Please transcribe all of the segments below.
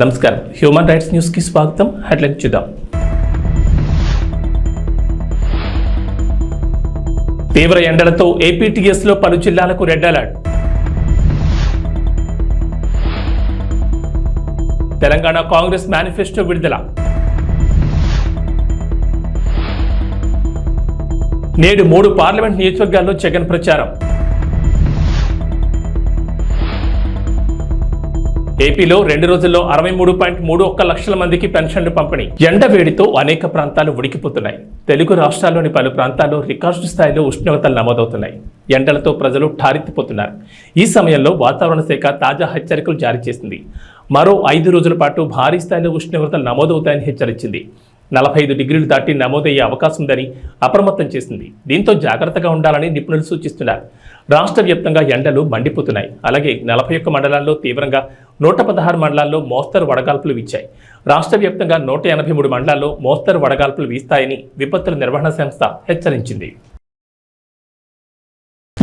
నమస్కారం. Human rights న్యూస్కి స్వాగతం. హెడ్లైన్ చూద్దాం. తీవ్ర ఎండలతో ఏపీటీఎస్లో పలు జిల్లాలకు red alert. Telangana Congress manifesto విడుదల. నేడు మూడు పార్లమెంట్ నియోజకవర్గాల్లో జగన్ ప్రచారం. ఏపీలో రెండు రోజుల్లో అరవై మూడు పాయింట్ మూడు ఒక్క లక్షల మందికి పెన్షన్లు పంపిణీ. ఎండ వేడితో అనేక ప్రాంతాలు ఉడికిపోతున్నాయి. తెలుగు రాష్ట్రాల్లోని పలు ప్రాంతాల్లో రికార్డు స్థాయిలో ఉష్ణోగ్రతలు నమోదవుతున్నాయి. ఎండలతో ప్రజలు ఠారెత్తిపోతున్నారు. ఈ సమయంలో వాతావరణ శాఖ తాజా హెచ్చరికలు జారీ చేసింది. మరో ఐదు రోజుల పాటు భారీ స్థాయిలో ఉష్ణోగ్రతలు నమోదవుతాయని హెచ్చరించింది. నలభై ఐదు డిగ్రీలు దాటి నమోదయ్యే అవకాశం ఉందని అప్రమత్తం చేసింది. దీంతో జాగ్రత్తగా ఉండాలని నిపుణులు సూచిస్తున్నారు. రాష్ట్ర వ్యాప్తంగా ఎండలు మండిపోతున్నాయి. అలాగే నలభై ఒక్క మండలాల్లో తీవ్రంగా నూట పదహారు మండలాల్లో మోస్తరు వడగాల్పులు వీచాయి. రాష్ట్ర వ్యాప్తంగా నూట ఎనభై మూడు మండలాల్లో మోస్తరు వడగాల్పులు వీస్తాయని విపత్తుల నిర్వహణ సంస్థ హెచ్చరించింది.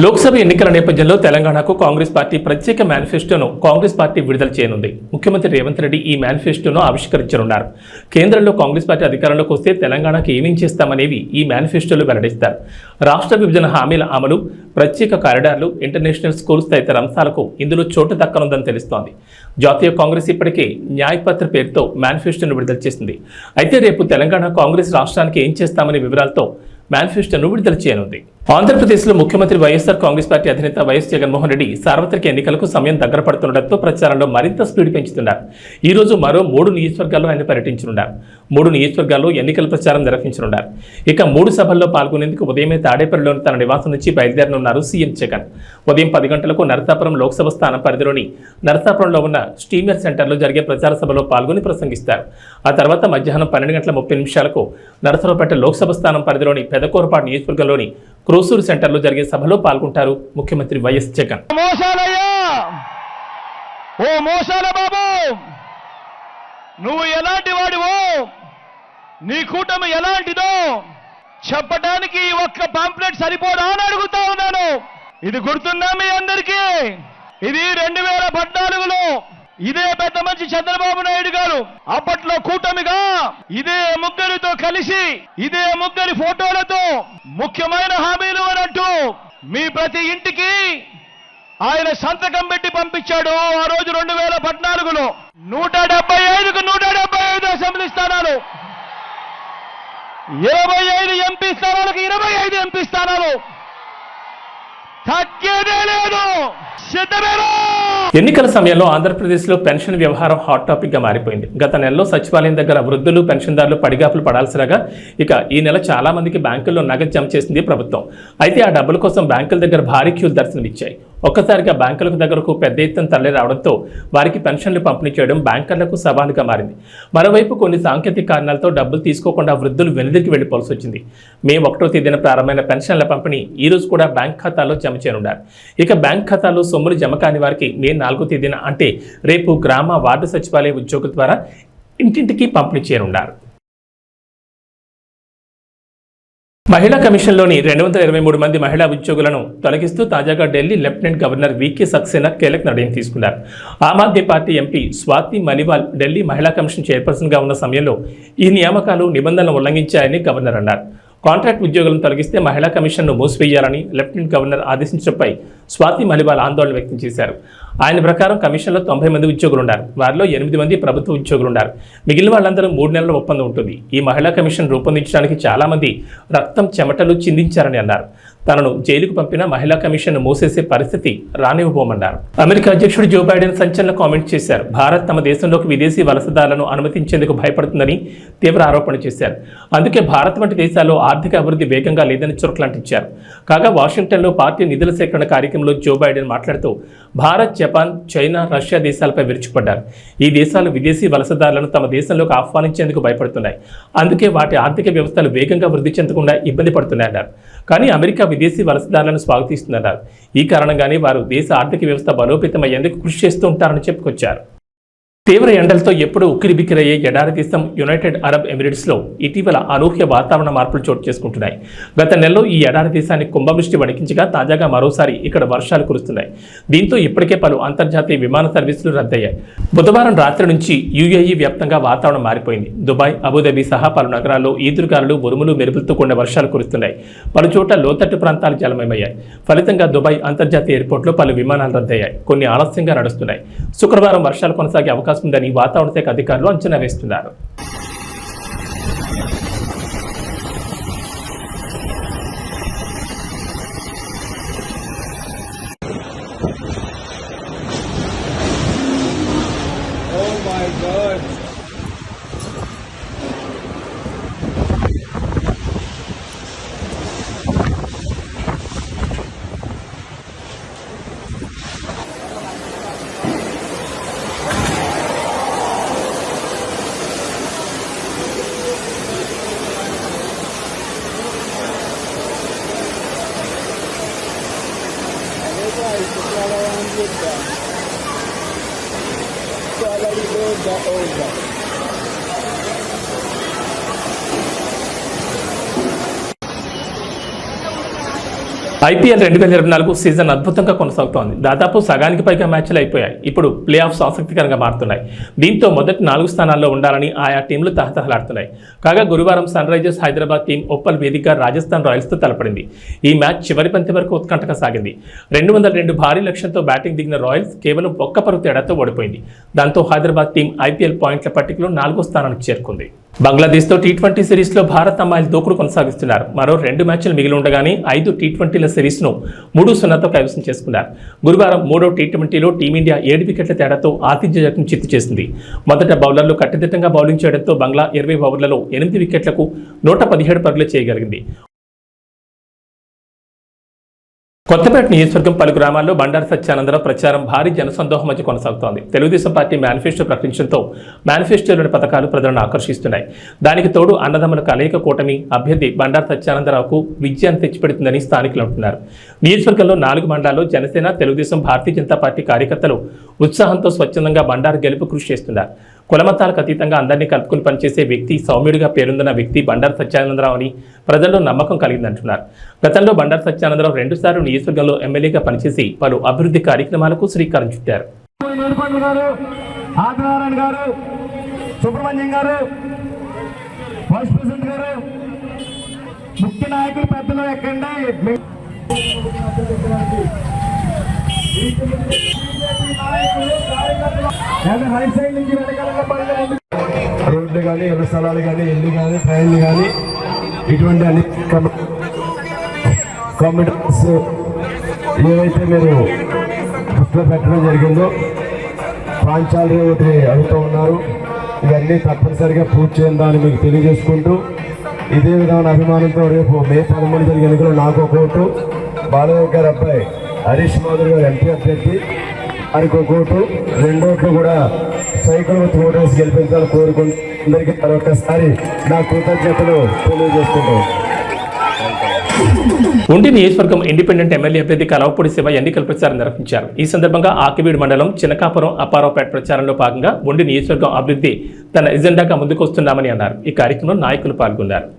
లోక్సభ ఎన్నికల నేపథ్యంలో తెలంగాణకు కాంగ్రెస్ పార్టీ ప్రత్యేక మేనిఫెస్టోను కాంగ్రెస్ పార్టీ విడుదల చేయనుంది. ముఖ్యమంత్రి రేవంత్ రెడ్డి ఈ మేనిఫెస్టోను ఆవిష్కరించనున్నారు. కేంద్రంలో కాంగ్రెస్ పార్టీ అధికారంలోకి వస్తే తెలంగాణకు ఏమేం చేస్తామనేవి ఈ మేనిఫెస్టోలో వెల్లడిస్తారు. రాష్ట్ర విభజన హామీల అమలు ప్రత్యేక కారిడార్లు ఇంటర్నేషనల్ స్కూల్స్ తదితర అంశాలకు ఇందులో చోటు దక్కనుందని తెలుస్తోంది. జాతీయ కాంగ్రెస్ ఇప్పటికే న్యాయపత్ర పేరుతో మేనిఫెస్టోను విడుదల చేసింది. అయితే రేపు తెలంగాణ కాంగ్రెస్ రాష్ట్రానికి ఏం చేస్తామనే వివరాలతో మేనిఫెస్టోను విడుదల చేయనుంది. ఆంధ్రప్రదేశ్లో ముఖ్యమంత్రి వైఎస్ఆర్ కాంగ్రెస్ పార్టీ అధినేత వైఎస్ జగన్మోహన్ రెడ్డి సార్వత్రిక ఎన్నికలకు సమయం దగ్గర పడుతుండటంతో ప్రచారంలో మరింత స్పీడ్ పెంచుతున్నారు. ఈ రోజు మరో మూడు నియోజకవర్గాల్లో ఆయన పర్యటించనున్నారు. మూడు నియోజకవర్గాల్లో ఎన్నికల ప్రచారం నిర్వహించనున్నారు. ఇక మూడు సభల్లో పాల్గొనేందుకు ఉదయమే తాడేపల్లిలోని తన నివాసం నుంచి బయలుదేరనున్నారు సీఎం జగన్. ఉదయం పది గంటలకు నరసాపురం లోక్సభ స్థానం పరిధిలోని నరసాపురంలో ఉన్న స్టీమర్ సెంటర్లో జరిగే ప్రచార సభలో పాల్గొని ప్రసంగిస్తారు. ఆ తర్వాత మధ్యాహ్నం పన్నెండు గంటల ముప్పై నిమిషాలకు నరసరావుపేట లోక్సభ స్థానం పరిధిలోని పెదకూరపాటు నియోజకవర్గంలోని క్రోసూరు సెంటర్లో జరిగే సభలో పాల్గొంటారు ముఖ్యమంత్రి వైఎస్ జగన్. ఓ మోసాల బాబు! నువ్వు ఎలాంటి వాడివో? నీ కూటమి ఎలాంటిదో? చెప్పడానికి ఒక్క పాంప్లెట్ సరిపోదా అని అడుగుతా ఉన్నాను. ఇది గుర్తుందా మీ అందరికీ? ఇది రెండు వేల పద్నాలుగులో ఇదే పెద్ద మంచి చంద్రబాబు నాయుడు గారు. అప్పట్లో కూటమిగా ఇదే ముగ్గురితో కలిసి ఇదే ముగ్గురి ఫోటోలతో ముఖ్యమైన హామీలు అన్నట్టు మీ ప్రతి ఇంటికి ఆయన సంతకం పెట్టి పంపించాడు ఆ రోజు రెండు వేల పద్నాలుగులో. నూట డెబ్బై ఐదుకు నూట డెబ్బై ఐదు అసెంబ్లీ స్థానాలు. ఇరవై ఐదు ఎంపీ స్థానాలకు ఇరవై ఐదు ఎంపీ స్థానాలు. తగ్గేదే లేదు. సిద్ధమేనా? ఎన్నికల సమయంలో ఆంధ్రప్రదేశ్లో పెన్షన్ వ్యవహారం హాట్ టాపిక్గా మారిపోయింది. గత నెలలో సచివాలయం దగ్గర వృద్ధులు పెన్షన్దారులు పడిగాపులు పడాల్సిరాగా ఇక ఈ నెల చాలా మందికి బ్యాంకుల్లో నగదు జమ చేసింది ప్రభుత్వం. అయితే ఆ డబ్బుల కోసం బ్యాంకుల దగ్గర భారీ క్యూలు దర్శనమిచ్చాయి. ఒక్కసారిగా బ్యాంకులకు దగ్గరకు పెద్ద ఎత్తున తరలి రావడంతో వారికి పెన్షన్లు పంపిణీ చేయడం బ్యాంకర్లకు సవాలుగా మారింది. మరోవైపు కొన్ని సాంకేతిక కారణాలతో డబ్బులు తీసుకోకుండా వృద్ధులు వెనుదిరికి వెళ్ళిపోవాల్సి వచ్చింది. మే ఒకటో తేదీన ప్రారంభమైన పెన్షన్ల పంపిణీ ఈ రోజు కూడా బ్యాంక్ ఖాతాలో జమ చేయనున్నారు. ఇక బ్యాంక్ ఖాతాలో సొమ్ములు జమ కాని వారికి మే నాలుగో తేదీన అంటే రేపు గ్రామ వార్డు సచివాలయ ఉద్యోగుల ద్వారా ఇంటింటికి పంపిణీ చేయనున్నారు. మహిళా కమిషన్లోని రెండు వందల ఇరవై మూడు మంది మహిళా ఉద్యోగులను తొలగిస్తూ తాజాగా Delhi lieutenant governor VK Saxena కీలక నిర్ణయం తీసుకున్నారు. ఆమ్ ఆద్మీ పార్టీ ఎంపీ స్వాతి మలివాల్ ఢిల్లీ మహిళా కమిషన్ చైర్పర్సన్గా ఉన్న సమయంలో ఈ నియామకాలు నిబంధనలు ఉల్లంఘించాయని గవర్నర్ అన్నారు. కాంట్రాక్ట్ ఉద్యోగులను తొలగిస్తే మహిళా కమిషన్ను మూసివేయాలని లెఫ్టినెంట్ గవర్నర్ ఆదేశించడంపై స్వాతి మలిబాల్ ఆందోళన వ్యక్తం చేశారు. ఆయన ప్రకారం కమిషన్లో తొంభై మంది ఉద్యోగులు ఉన్నారు వారిలో ఎనిమిది మంది ప్రభుత్వ ఉద్యోగులు ఉన్నారు మిగిలిన వాళ్ళందరూ మూడు నెలల ఒప్పందం ఉంటుంది. ఈ మహిళా కమిషన్ రూపొందించడానికి చాలామంది రక్తం చెమటలు చిందించారని అన్నారు. తనను జైలుకు పంపిన మహిళా కమిషన్ మూసేసే పరిస్థితి రానివ్వబోమన్నారు. అమెరికా అధ్యక్షుడు జో బైడెన్ సంచలన కామెంట్ చేశారు. భారత్ తమ దేశంలోకి విదేశీ వలసదారులను అనుమతించేందుకు భయపడుతుందని తీవ్ర ఆరోపణ చేశారు. అందుకే భారత్ వంటి దేశాల్లో ఆర్థిక అభివృద్ధి వేగంగా లేదని చురకలంటించారు. కాగా వాషింగ్టన్లో పార్టీ నిధుల సేకరణ కార్యక్రమంలో జో బైడెన్ మాట్లాడుతూ భారత్ జపాన్ చైనా రష్యా దేశాలపై విరుచుకుపడ్డారు. ఈ దేశాలు విదేశీ వలసదారులను తమ దేశంలోకి ఆహ్వానించేందుకు భయపడుతున్నాయి. అందుకే వాటి ఆర్థిక వ్యవస్థలు వేగంగా వృద్ధి చెందకుండా ఇబ్బంది పడుతున్నాయన్నారు. కానీ అమెరికా విదేశీ వలసదారులను స్వాగతిస్తున్నారు ఈ కారణంగానే వారు దేశ ఆర్థిక వ్యవస్థ బలోపేతమయ్యేందుకు కృషి చేస్తూ ఉంటారని చెప్పుకొచ్చారు. తీవ్ర ఎండలతో ఎప్పుడూ ఉక్కిరిబిక్కిరయ్యే ఎడారి దేశం యునైటెడ్ అరబ్ ఎమిరేట్స్లో ఇటీవల అనూహ్య వాతావరణ మార్పులు చోటు చేసుకుంటున్నాయి. గత నెలలో ఈ ఎడారి దేశాన్ని కుంభవృష్టి వణికించగా తాజాగా మరోసారి ఇక్కడ వర్షాలు కురుస్తున్నాయి. దీంతో ఇప్పటికే పలు అంతర్జాతీయ విమాన సర్వీసులు రద్దయ్యాయి. బుధవారం రాత్రి నుంచి యుఏఈ వ్యాప్తంగా వాతావరణం మారిపోయింది. దుబాయ్ అబుదాబి సహా పలు నగరాల్లో ఈదురుగాలు ఉరుములు మెరుపులతో కూడిన వర్షాలు కురుస్తున్నాయి. పలు చోట్ల లోతట్టు ప్రాంతాలు జలమయమయ్యాయి. ఫలితంగా దుబాయ్ అంతర్జాతీయ ఎయిర్పోర్ట్లో పలు విమానాలు రద్దయ్యాయి. కొన్ని ఆలస్యంగా నడుస్తున్నాయి. శుక్రవారం వర్షాలు కొనసాగే అవకాశం ఉందని వాతావరణ శాఖ అధికారులు అంచనా వేస్తున్నారు. ekyo twabawambye dda twabalidde odda ova IPL రెండు వేల ఇరవై నాలుగు సీజన్ అద్భుతంగా కొనసాగుతోంది. దాదాపు సగానికి పైగా మ్యాచ్లు అయిపోయాయి. ఇప్పుడు ప్లే ఆఫ్స్ ఆసక్తికరంగా మారుతున్నాయి. దీంతో మొదటి నాలుగు స్థానాల్లో ఉండాలని ఆయా టీంలు తహతహలాడుతున్నాయి. కాగా గురువారం sun Risers Hyderabad team Uppal వేదిక రాజస్థాన్ రాయల్స్తో తలపడింది. ఈ మ్యాచ్ చివరి పంతి వరకు ఉత్కంఠగా సాగింది. రెండు వందల రెండు భారీ లక్ష్యంతో బ్యాటింగ్ దిగిన రాయల్స్ కేవలం ఒక్క పరుగు తేడాతో ఓడిపోయింది. దాంతో హైదరాబాద్ టీం ఐపీఎల్ పాయింట్ల పట్టికలో నాలుగో స్థానానికి చేరుకుంది. బంగ్లాదేశ్తో టీ ట్వంటీ సిరీస్లో భారత్ అమ్మాయిలు దూకుడు కొనసాగిస్తున్నారు. మరో రెండు మ్యాచ్లు మిగిలి ఉండగానే ఐదు టీ ట్వంటీల సిరీస్ను మూడు సున్నాతో కైవసం చేసుకున్నారు. గురువారం మూడో టీ ట్వంటీలో టీమిండియా ఏడు వికెట్ల తేడాతో ఆతిథ్య జట్టును చిత్తు చేసింది. మొదట బౌలర్లు కట్టుదిట్టంగా బౌలింగ్ చేయడంతో బంగ్లా ఇరవై ఓవర్లలో ఎనిమిది వికెట్లకు నూట పదిహేడు పరుగులు చేయగలిగింది. కొత్తపేట నియోజకవర్గం పలు గ్రామాల్లో బండారు సత్యానందరావు ప్రచారం భారీ జనసందోహం మధ్య కొనసాగుతోంది. తెలుగుదేశం పార్టీ మేనిఫెస్టో ప్రకటించడంతో మేనిఫెస్టోలోని పథకాలు ప్రజలను ఆకర్షిస్తున్నాయి. దానికి తోడు అన్నదమ్ముల కలయిక కూటమి అభ్యర్థి బండారు సత్యానందరావుకు విజయాన్ని తెచ్చిపెడుతుందని స్థానికులు అంటున్నారు. నియోజకవర్గంలో నాలుగు మండలాల్లో జనసేన తెలుగుదేశం భారతీయ జనతా పార్టీ కార్యకర్తలు ఉత్సాహంతో స్వచ్ఛందంగా బండారు గెలుపు కృషి చేస్తున్నారు. కులమతాలకు అతీతంగా అందరినీ కలుపుకుని పనిచేసే వ్యక్తి సౌమ్యుడిగా పేరొందిన వ్యక్తి బండారు సత్యానందరావు అని ప్రజల్లో నమ్మకం కలిగిందంటున్నారు. గతంలో బండారు సత్యానందరావు రెండుసార్లు నియోజకవర్గంలో ఎమ్మెల్యేగా పనిచేసి పలు అభివృద్ధి కార్యక్రమాలకు శ్రీకారం చుట్టారు. సుబ్రహ్మణ్యం గారు వైస్ ప్రెసిడెంట్ గారు ముఖ్య నాయకులు పెద్దలు ఎక్కండి. రైట్ సైడ్ నుంచి రోడ్లు కానీ ఇళ్ళ స్థలాలు కానీ ఇల్లు కానీ ట్రైన్లు కానీ ఇటువంటి అన్ని కంప్యూటర్స్ ఏవైతే మీరు దృష్టిలో పెట్టడం జరిగిందో ప్రాంతాలు ఒకటి అడుగుతూ ఉన్నారు. ఇవన్నీ తప్పనిసరిగా పూర్తి చేయాలని మీకు తెలియజేసుకుంటూ ఇదే విధమైన అభిమానంతో రేపు మే పదమూడు జరిగిన ఎన్నికలు నాకు ఒక ఓటు. బాలయ్య గారి అబ్బాయి హరీష్ మాధురి గారు ఎంపీ అభ్యర్థి ఆయనకు ఒక ఓటు రెండు ఓట్లు కూడా సైకిల్ వచ్చి ఓటేసి గెలిపించాలని కోరుకుంటూ అందరికీ మరొకసారి నా కృతజ్ఞతలు తెలియజేసుకుంటాం ఉండి నియోజకవర్గం ఇండిపెండెంట్ ఎమ్మెల్యే అభ్యర్థి కలవపూడి శివ ఎన్నికల ప్రచారం నిర్వహించారు ఈ సందర్భంగా ఆకివీడు మండలం చినకాపురం అప్పారావుపేట ప్రచారంలో భాగంగా ఉండి నియోజకవర్గం అభివృద్ధి తన ఎజెండాగా ముందుకొస్తున్నామని అన్నారు ఈ కార్యక్రమంలో నాయకులు పాల్గొన్నారు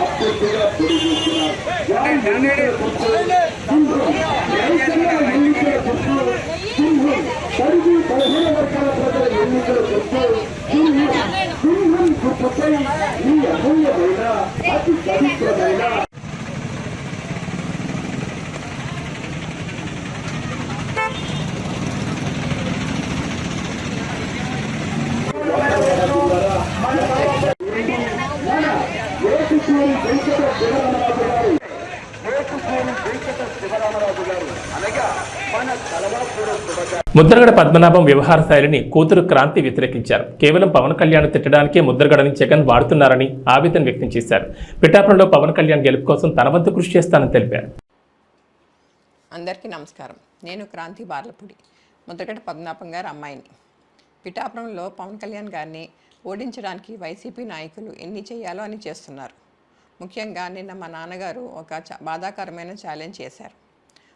可以，你也可以回的，他不可以说的呀。ముద్రగడ పద్మనాభం వ్యవహార శైలిని కూతురు క్రాంతి వ్యతిరేకించారు. కేవలం పవన్ కళ్యాణ్ తిట్టడానికే ముద్రగడని జగన్ వాడుతున్నారని ఆవేదన వ్యక్తం చేశారు. పిఠాపురంలో పవన్ కళ్యాణ్ గెలుపు కోసం తన వంతు కృషి చేస్తానని తెలిపారు. అందరికీ నమస్కారం. నేను క్రాంతి బార్లపూడి ముద్రగడ పద్మనాభం గారు అమ్మాయిని. పిఠాపురంలో పవన్ కళ్యాణ్ గారిని ఓడించడానికి వైసీపీ నాయకులు ఎన్ని చేయాలో అని చేస్తున్నారు. ముఖ్యంగా నిన్న మా నాన్నగారు ఒక బాధాకరమైన ఛాలెంజ్ చేశారు.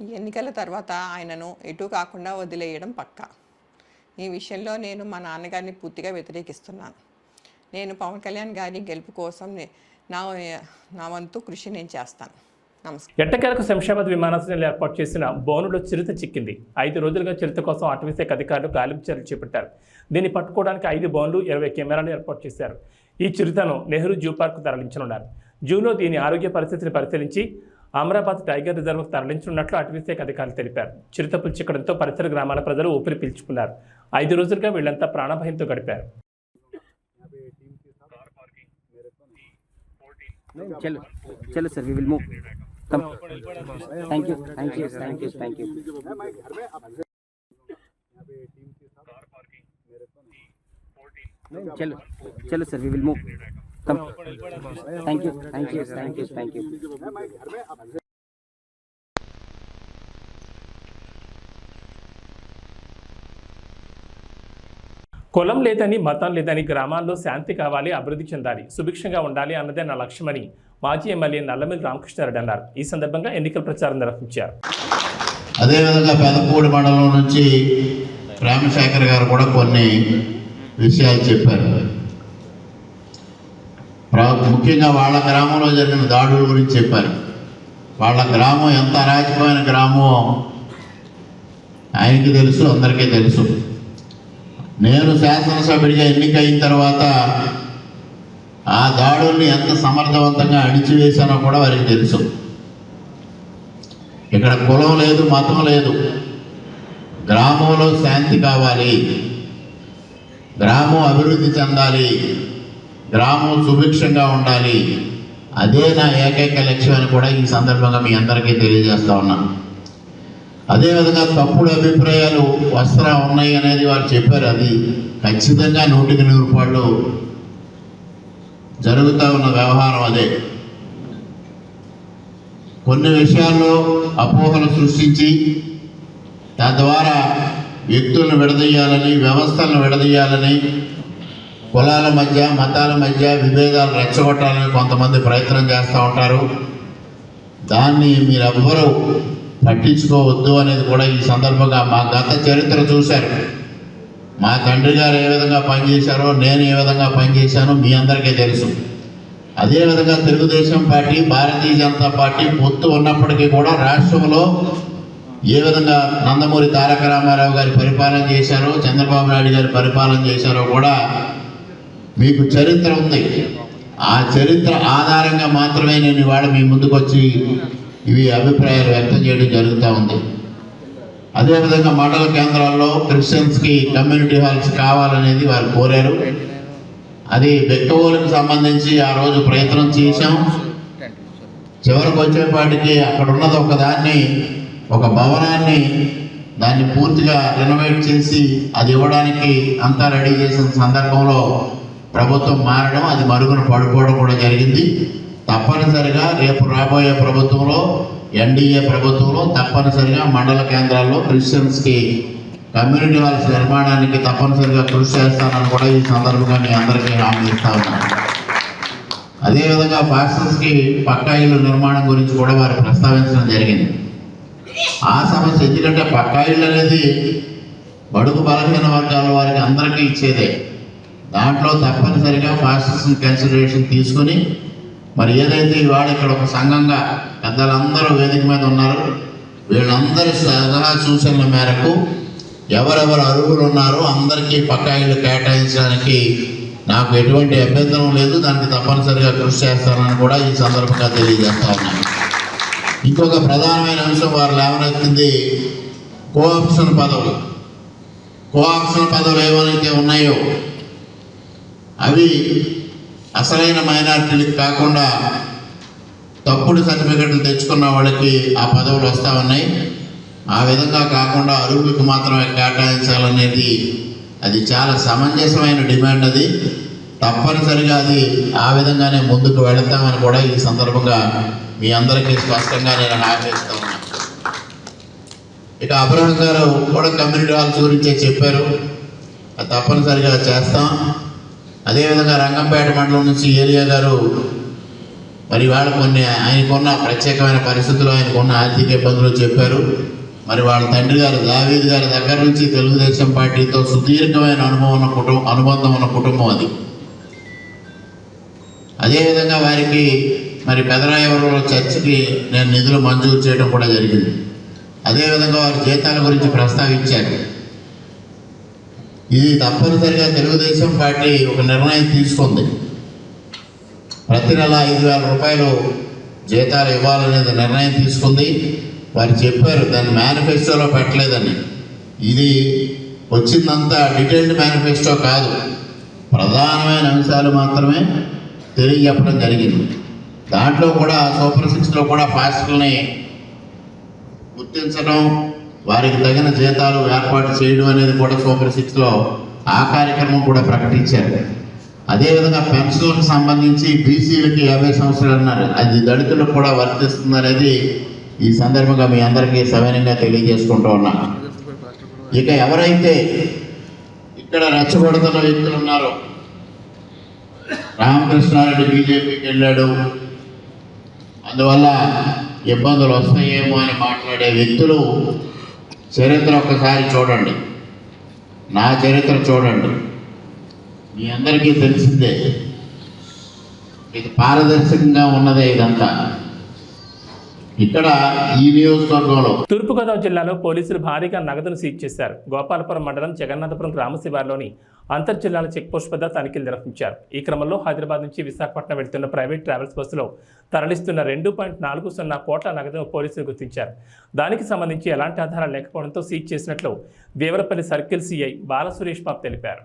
ఎన్నికల తర్వాత ఆయనను ఎటు కాకుండా వదిలేయడం పక్కా. ఈ విషయంలో నేను మా నాన్నగారిని పూర్తిగా వ్యతిరేకిస్తున్నాను. నేను పవన్ కళ్యాణ్ గారి గెలుపు కోసం నా నా వంతు కృషి నేను చేస్తాను. నమస్కారం. ఎట్టకేలకు శంషాబాద్ విమానాశ్రయంలో ఏర్పాటు చేసిన బోనులో చిరుత చిక్కింది. ఐదు రోజులుగా చిరుత కోసం అటవీశాఖ అధికారులు గాలింపు చర్యలు చేపట్టారు. దీన్ని పట్టుకోవడానికి ఐదు బోన్లు ఇరవై కెమెరాలు ఏర్పాటు చేశారు. ఈ చిరుతను నెహ్రూ జూ పార్క్ తరలించనున్నారు. జూలో దీని ఆరోగ్య పరిస్థితిని పరిశీలించి అమరాబాద్ టైగర్ రిజర్వ్కు తరలించనున్నట్లు అటవీశాఖ అధికారులు తెలిపారు. చిరుతపులు చిక్కడంతో పరిసర గ్రామాల ప్రజలు ఊపిరి పీల్చుకున్నారు. ఐదు రోజులుగా వీళ్ళంతా ప్రాణభయంతో గడిపారు. సార్ విల్ యూ చలో sir we will move thank you thank you thank you thank you కులం లేదని మతం లేదని గ్రామాల్లో శాంతి కావాలి అభివృద్ధి చెందాలి సుభిక్షంగా ఉండాలి అన్నదే నా లక్ష్యమని మాజీ ఎమ్మెల్యే నల్లమిల్లి రామకృష్ణారెడ్డి అన్నారు ఈ సందర్భంగా ఎన్నికల ప్రచారం నిర్వహించారు అదేవిధంగా పెదపూడి మండలం నుంచి ప్రేమశేఖర్ గారు కూడా కొన్ని విషయాలు చెప్పారు ప్ర- ముఖ్యంగా వాళ్ళ గ్రామంలో జరిగిన దాడుల గురించి చెప్పారు. వాళ్ళ గ్రామం ఎంత అరాచకమైన గ్రామం ఆయనకి తెలుసు అందరికీ తెలుసు. నేను శాసనసభ్యుడిగా ఎన్నికైన తర్వాత ఆ దాడుల్ని ఎంత సమర్థవంతంగా అణిచివేశానో కూడా వారికి తెలుసు. ఇక్కడ కులం లేదు మతం లేదు. గ్రామంలో శాంతి కావాలి. గ్రామం అభివృద్ధి చెందాలి. గ్రామం సుభిక్షంగా ఉండాలి. అదే నా ఏకైక లక్ష్యం అని కూడా ఈ సందర్భంగా మీ అందరికీ తెలియజేస్తా ఉన్నాను అదేవిధంగా తప్పుడు అభిప్రాయాలు వస్త్రా ఉన్నాయి అనేది వారు చెప్పారు అది. ఖచ్చితంగా నూటికి నూరు రూపాయలు జరుగుతూ ఉన్న వ్యవహారం అదే. కొన్ని విషయాల్లో అపోహలు సృష్టించి తద్వారా వ్యక్తులను విడదీయాలని వ్యవస్థలను విడదీయాలని కులాల మధ్య మతాల మధ్య విభేదాలు రెచ్చగొట్టాలని కొంతమంది ప్రయత్నం చేస్తూ ఉంటారు. దాన్ని మీరెవ్వరూ పట్టించుకోవద్దు అనేది కూడా ఈ సందర్భంగా మా గత చరిత్ర చూశారు. మా తండ్రి గారు ఏ విధంగా పనిచేశారో నేను ఏ విధంగా పనిచేశానో మీ అందరికీ తెలుసు. అదేవిధంగా తెలుగుదేశం పార్టీ భారతీయ జనతా పార్టీ పొత్తు ఉన్నప్పటికీ కూడా రాష్ట్రంలో ఏ విధంగా నందమూరి తారక రామారావు గారి పరిపాలన చేశారో చంద్రబాబు నాయుడు గారి పరిపాలన చేశారో కూడా మీకు చరిత్ర ఉంది. ఆ చరిత్ర ఆధారంగా మాత్రమే నేను ఇవాళ మీ ముందుకు వచ్చి ఇవి అభిప్రాయాలు వ్యక్తం చేయడం జరుగుతూ ఉంది. అదేవిధంగా మండల కేంద్రాల్లో క్రిస్టియన్స్కి కమ్యూనిటీ హాల్స్ కావాలనేది వారు కోరారు. అది బెక్కవోలకు సంబంధించి ఆ రోజు ప్రయత్నం చేశాం. చివరికి వచ్చేపాటికి అక్కడ ఉన్నది ఒక దాన్ని ఒక భవనాన్ని దాన్ని పూర్తిగా రెనోవేట్ చేసి అది ఇవ్వడానికి అంతా రెడీ చేసిన సందర్భంలో ప్రభుత్వం మారడం అది మరుగున పడిపోవడం కూడా జరిగింది. తప్పనిసరిగా రేపు రాబోయే ప్రభుత్వంలో ఎన్డీఏ ప్రభుత్వంలో తప్పనిసరిగా మండల కేంద్రాల్లో క్రిస్టియన్స్కి కమ్యూనిటీ హాల్స్ నిర్మాణానికి తప్పనిసరిగా కృషి చేస్తానని కూడా ఈ సందర్భంగా మీ అందరికీ హామీ ఇస్తా ఉన్నాను అదేవిధంగా పాస్టర్స్కి పక్కా ఇల్లు నిర్మాణం గురించి కూడా వారు ప్రస్తావించడం జరిగింది. ఆ సమస్య ఎందుకంటే పక్కా ఇల్లు అనేది బడుగు బలహీన వర్గాల వారికి అందరికీ ఇచ్చేదే. దాంట్లో తప్పనిసరిగా పాస్టర్స్ని కన్సిడరేషన్ తీసుకుని మరి ఏదైతే ఇవాళ ఇక్కడ ఒక సంఘంగా పెద్దలందరూ వేదిక మీద ఉన్నారు వీళ్ళందరి సలహా సూచనల మేరకు ఎవరెవరు అర్హులు ఉన్నారో అందరికీ పక్కా కేటాయించడానికి నాకు ఎటువంటి అభ్యంతరం లేదు. దానికి తప్పనిసరిగా కృషి చేస్తానని కూడా ఈ సందర్భంగా తెలియజేస్తా ఉన్నాను. ఇంకొక ప్రధానమైన అంశం వారు లేవనెత్తింది కోఆప్షన్ పదవులు. కోఆప్షన్ పదవులు ఏమైతే ఉన్నాయో అవి అసలైన మైనార్టీలకు కాకుండా తప్పుడు సర్టిఫికెట్లు తెచ్చుకున్న వాళ్ళకి ఆ పదవులు వస్తూ ఉన్నాయి. ఆ విధంగా కాకుండా అరువులకు మాత్రమే కేటాయించాలనేది అది చాలా సమంజసమైన డిమాండ్ అది. తప్పనిసరిగా అది ఆ విధంగానే ముందుకు వెళతామని కూడా ఈ సందర్భంగా మీ అందరికీ స్పష్టంగా నేను హామీ ఇక అబ్రహం గారు కూడా కమ్యూనిటీ హాల్స్ గురించే చెప్పారు. అది తప్పనిసరిగా చేస్తాం. అదేవిధంగా రంగంపేట మండలం నుంచి ఏలియా గారు మరి వాళ్ళు కొన్ని ఆయనకున్న ప్రత్యేకమైన పరిస్థితులు ఆయనకున్న ఆర్థిక ఇబ్బందులు చెప్పారు. మరి వాళ్ళ తండ్రి గారు దావీద్ గారి దగ్గర నుంచి తెలుగుదేశం పార్టీతో సుదీర్ఘమైన అనుభవం ఉన్న కుటుంబం అనుబంధం ఉన్న కుటుంబం అది. అదేవిధంగా వారికి మరి పెదరాయవరంలో చర్చికి నేను నిధులు మంజూరు చేయడం కూడా జరిగింది. అదేవిధంగా వారి జీతాల గురించి ప్రస్తావించారు. ఇది తప్పనిసరిగా తెలుగుదేశం పార్టీ ఒక నిర్ణయం తీసుకుంది. ప్రతి నెల ఐదు వేల రూపాయలు జీతాలు ఇవ్వాలనేది నిర్ణయం తీసుకుంది. వారు చెప్పారు దాన్ని మేనిఫెస్టోలో పెట్టలేదని. ఇది వచ్చిందంతా డీటెయిల్డ్ మేనిఫెస్టో కాదు. ప్రధానమైన అంశాలు మాత్రమే తెలియజెప్పడం జరిగింది. దాంట్లో కూడా సూపర్ సిక్స్లో కూడా పాస్టర్ని గుర్తించడం వారికి తగిన జీతాలు ఏర్పాటు చేయడం అనేది కూడా సూపర్ సిక్స్లో ఆ కార్యక్రమం కూడా ప్రకటించారు. అదేవిధంగా పెన్షన్లకు సంబంధించి బీసీలకి యాభై సంవత్సరాలు అన్నారు. అది దళితులకు కూడా వర్తిస్తుంది అనేది ఈ సందర్భంగా మీ అందరికీ సవినంగా తెలియజేసుకుంటూ ఉన్నా. ఇక ఎవరైతే ఇక్కడ రెచ్చగొడుతున్న వ్యక్తులు ఉన్నారో రామకృష్ణారెడ్డి బీజేపీకి వెళ్ళాడు. అందువల్ల ఇబ్బందులు వస్తాయేమో అని మాట్లాడే వ్యక్తులు చరిత్ర ఒకసారి చూడండి. నా చరిత్ర చూడండి. మీ అందరికీ తెలిసిందే ఇది పారదర్శకంగా ఉన్నదే ఇదంతా. ఇక్కడ ఈ నియోజకవర్గంలో తూర్పుగోదావరి జిల్లాలో పోలీసులు భారీగా నగదును సీజ్ చేశారు. గోపాలపురం మండలం జగన్నాథపురం గ్రామ శివారులోని అంతర్ జిల్లాల చెక్పోస్ట్ వద్ద తనిఖీలు నిర్వహించారు. ఈ క్రమంలో హైదరాబాద్ నుంచి విశాఖపట్నం వెళ్తున్న ప్రైవేట్ ట్రావెల్స్ బస్సులో తరలిస్తున్న రెండు పాయింట్ నాలుగు సున్నా కోట్ల నగదును పోలీసులు గుర్తించారు. దానికి సంబంధించి ఎలాంటి ఆధారాలు లేకపోవడంతో సీజ్ చేసినట్లు దేవరపల్లి సర్కిల్ సీఐ బాలసురేష్ బాబు తెలిపారు.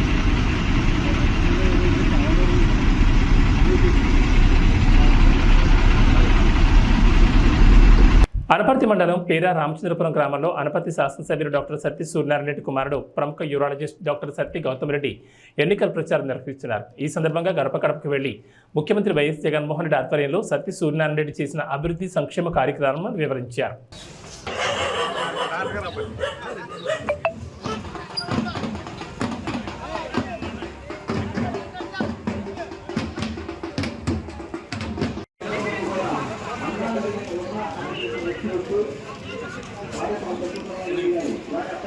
అనపర్తి మండలం పేరా రామచంద్రపురం గ్రామంలో అనపర్తి శాసనసభ్యులు డాక్టర్ సత్తి సూర్యనారాయణ రెడ్డి కుమారుడు ప్రముఖ యూరాలజిస్ట్ డాక్టర్ సత్తి గౌతమ్ రెడ్డి ఎన్నికల ప్రచారం నిర్వహిస్తున్నారు. ఈ సందర్భంగా గడప గడపకు వెళ్ళి ముఖ్యమంత్రి వైఎస్ జగన్మోహన్ రెడ్డి ఆధ్వర్యంలో సత్తి సూర్యనారాయణ రెడ్డి చేసిన అభివృద్ధి సంక్షేమ కార్యక్రమాలను వివరించారు.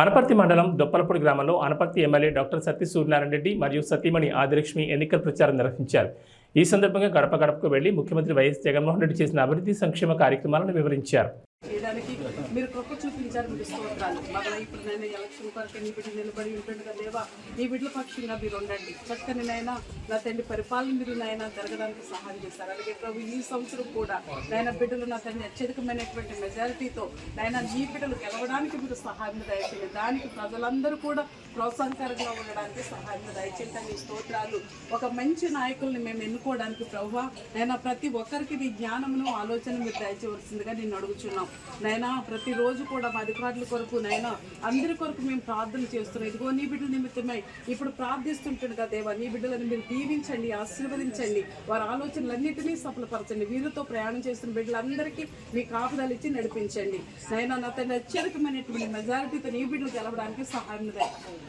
అనపర్తి మండలం దొప్పలపూడి గ్రామంలో అనపర్తి ఎమ్మెల్యే డాక్టర్ సత్య సూర్యనారాయణ రెడ్డి మరియు సతీమణి ఆదిలక్ష్మి ఎన్నికల ప్రచారం నిర్వహించారు. ఈ సందర్భంగా గడప గడపకు వెళ్ళి ముఖ్యమంత్రి వైఎస్ జగన్మోహన్ రెడ్డి చేసిన అభివృద్ధి సంక్షేమ కార్యక్రమాలను వివరించారు. చేయడానికి మీరు కృప చూపించారు మీకు స్తోత్రాలు. మరలా ఇప్పుడు నేను ఎలక్షన్ కొరకు నీ బిడ్డ నిలబడి ఉంటుండగా లేవా నీ బిడ్డల పక్షంగా మీరు ఉండండి. చక్కని నైనా నా తండ్రి పరిపాలన మీరు నాయన జరగడానికి సహాయం చేస్తారు. అలాగే ప్రభు ఈ సంవత్సరం కూడా నాయన బిడ్డలు నా తండ్రి అత్యధికమైనటువంటి మెజారిటీతో నాయన నీ బిడ్డలు గెలవడానికి మీరు సహాయం దయచేయండి. దానికి ప్రజలందరూ కూడా ప్రోత్సాహకరంగా ఉండడానికి సహాయం దయచేయండి. తండ్రి స్తోత్రాలు ఒక మంచి నాయకుల్ని మేము ఎన్నుకోవడానికి ప్రభు నైనా ప్రతి ఒక్కరికి జ్ఞానమును ఆలోచన మీరు దయచేయవలసిందిగా నేను అడుగుచున్నాం. నైనా ప్రతిరోజు కూడా మా అధికారుల కొరకు నైనా అందరి కొరకు మేము ప్రార్థన చేస్తున్నాం. ఇదిగో నీ బిడ్డల నిమిత్తమై ఇప్పుడు ప్రార్థిస్తుంటుండగా దేవా నీ బిడ్డలను మీరు దీవించండి ఆశీర్వదించండి. వారి ఆలోచనలన్నింటినీ సఫలపరచండి. వీరితో ప్రయాణం చేస్తున్న బిడ్డలందరికీ మీ కాపుదలు ఇచ్చి నడిపించండి. నైనా నా తన అత్యధికమైనటువంటి మెజారిటీతో నీ బిడ్డలు గెలవడానికి సహాయం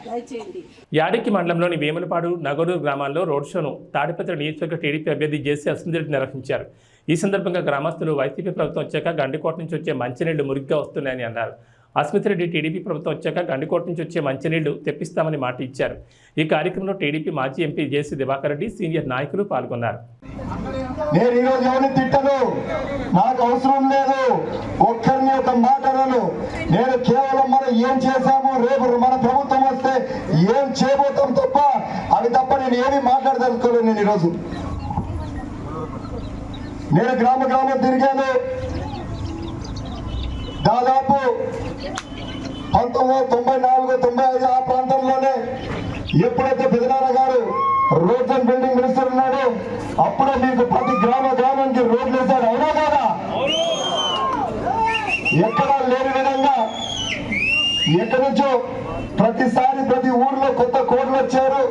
దయచేయండి. యాడికి మండలంలోని వేములపాడు నగరూరు గ్రామాల్లో రోడ్ షోను తాడిపత్రి నియోజకవర్గ టీడీపీ అభ్యర్థి జేసీ అసలు నిర్వహించారు. ఈ సందర్భంగా గ్రామస్తులు వైసీపీ ప్రభుత్వం వచ్చాక గండికోట నుంచి వచ్చే మంచినీళ్ళు మురిగ్గా వస్తున్నాయని అన్నారు. అస్మితిరెడ్డి టీడీపీ ప్రభుత్వం వచ్చాక గండికోట నుంచి వచ్చే మంచినీళ్ళు తెప్పిస్తామని మాట ఇచ్చారు. ఈ కార్యక్రమంలో టీడీపీ మాజీ MP JC Diwakar Reddy senior నాయకులు పాల్గొన్నారు. నేను ఈరోజు ఎవరిని తిట్టను? నాకు అవసరం లేదు. ఒక్కరిని ఒక మాట నేను కేవలం మనం ఏం చేశాము రేపు మన ప్రభుత్వం వస్తే ఏం చేయబోతాం తప్ప అవి తప్ప నేను ఏమీ మాట్లాడదలుచుకోలేదు నేను ఈరోజు నేను గ్రామ గ్రామం తిరిగాను. దాదాపు పంతొమ్మిది వందల తొంభై నాలుగు తొంభై ఐదు ఆ ప్రాంతంలోనే ఎప్పుడైతే పెదనాన్న గారు రోడ్స్ అండ్ బిల్డింగ్ మినిస్టర్ ఉన్నాడో అప్పుడే మీకు ప్రతి గ్రామ గ్రామానికి రోడ్లు వేశారు. అవునా కాదా? ఎక్కడా లేని విధంగా ఎక్కడి నుంచో ప్రతిసారి ప్రతి ఊర్లో కొత్త కోడ్లు వచ్చారు.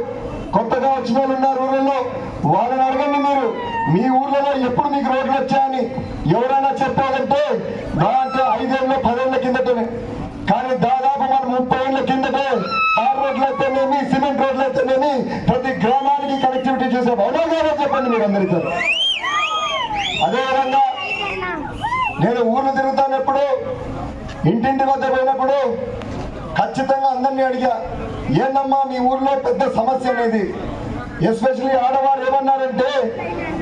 కొత్తగా వచ్చిన వాళ్ళు ఉన్నారు ఊళ్ళలో వాళ్ళని అడగండి మీరు. మీ ఊర్లలో ఎప్పుడు మీకు రోడ్లు వచ్చాయని ఎవరైనా చెప్పాలంటే దాంట్లో ఐదేళ్ళ పదేళ్ళ కిందటనే. కానీ దాదాపు మనం ముప్పై ఏళ్ళ కిందటే తార్ రోడ్లు అయితేనేమి సిమెంట్ రోడ్లు అయితేనేమి ప్రతి గ్రామానికి కనెక్టివిటీ చూసాం. అవునా చెప్పండి మీరు అందరితో. అదేవిధంగా నేను ఊర్లు తిరుగుతానప్పుడు ఇంటింటి వద్ద పోయినప్పుడు ఖచ్చితంగా అందరినీ అడిగా ఏందమ్మా మీ ఊర్లో పెద్ద సమస్య అనేది? ఎస్పెషల్లీ ఆడవారు ఏమన్నారంటే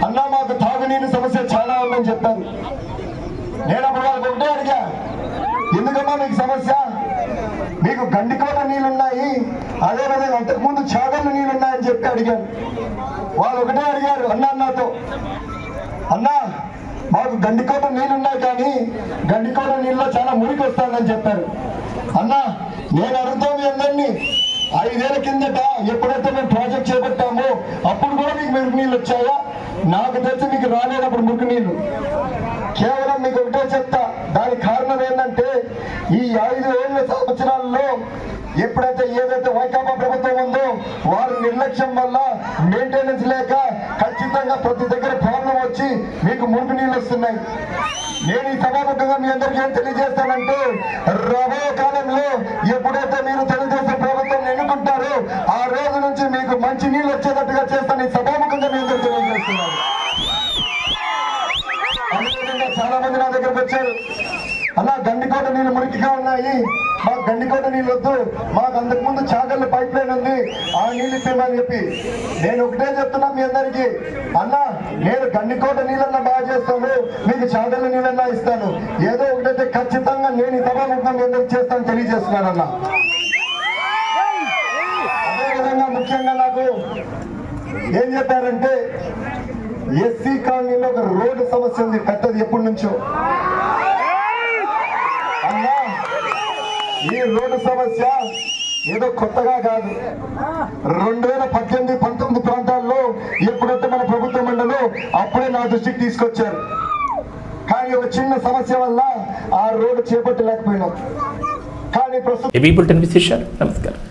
అన్నా మాకు తాగునీరు సమస్య చాలా ఉందని చెప్పారు. నేను అప్పుడు వాళ్ళకి ఒకటే అడిగా ఎందుకమ్మా మీకు సమస్య? మీకు గండికోట నీళ్ళున్నాయి. అదేవిధంగా అంతకుముందు చాగళ్ళు నీళ్ళున్నాయని చెప్పి అడిగాను. వాళ్ళు ఒకటే అడిగారు అన్నా నాతో అన్నా మాకు గండికోట నీళ్ళున్నాయి కానీ గండికోట నీళ్ళలో చాలా మురికి వస్తుందని చెప్పారు. అన్నా నేను అడుగుతా మీ అందరినీ ఐదేళ్ళ కిందట ఎప్పుడైతే మేము ప్రాజెక్ట్ చేపట్టామో అప్పుడు కూడా మీకు మురికి నీళ్ళు వచ్చాయా? నాకు తెలిసి మీకు రాలేనప్పుడు మురికి నీళ్ళు. కేవలం మీకు ఒకటే చెప్తా దానికి కారణం ఏంటంటే ఈ ఐదు ఏళ్ళ సంవత్సరాల్లో ఎప్పుడైతే ఏదైతే వైకాపా ప్రభుత్వం ఉందో వారి నిర్లక్ష్యం వల్ల మెయింటెనెన్స్ లేక ఖచ్చితంగా ప్రతి దగ్గర ప్రాబ్లం వచ్చి మీకు మురుగు నీళ్ళు వస్తున్నాయి. నేను ఈ సభాముఖంగా మీ అందరికీ ఏం తెలియజేస్తానంటే రాబోయే కాలంలో ఎప్పుడైతే మీరు తెలుగుదేశం ప్రభుత్వం ఎన్నుకుంటారో ఆ రోజు నుంచి మీకు మంచి నీళ్ళు వచ్చేటట్టుగా చేస్తాను. ఈ సభాముఖంగా మీ అందరికీ తెలియజేస్తున్నాను. అదేవిధంగా చాలా మంది నా దగ్గరకు వచ్చారు. అలా గండికోట నీళ్ళు మురికిగా ఉన్నాయి. మాకు గండికోట నీళ్ళు వద్దు. మాకు అంతకు ముందు చాగళ్ళ పైప్ లైన్ ఉంది. ఆ నీళ్ళు ఇప్పమని చెప్పి నేను ఒకటే చెప్తున్నా మీ అందరికి. అన్న నేను గండికోట నీళ్ళన్నా బాగా చేస్తాను. మీకు చాగళ్ళ నీళ్ళన్నా ఇస్తాను. ఏదో ఒకటైతే ఖచ్చితంగా నేను ఈ సభాముఖం మీ అందరికి చేస్తాను తెలియజేస్తున్నానన్న. అదేవిధంగా ముఖ్యంగా నాకు ఏం చెప్పారంటే ఎస్సీ కాలనీలో ఒక రోడ్డు సమస్య ఉంది. పెద్దది ఎప్పటి నుంచో అన్నా ఈ రోడ్డు సమస్య ఏదో కొత్తగా కాదు. రెండు వేల పద్దెనిమిది పంతొమ్మిది ప్రాంతాల్లో ఎప్పుడైతే మన ప్రభుత్వం ఉండదో అప్పుడే నా దృష్టికి తీసుకొచ్చారు. కానీ ఒక చిన్న సమస్య వల్ల ఆ రోడ్డు చేపట్టలేకపోయినాం. కానీ ప్రస్తుతం నమస్కారం.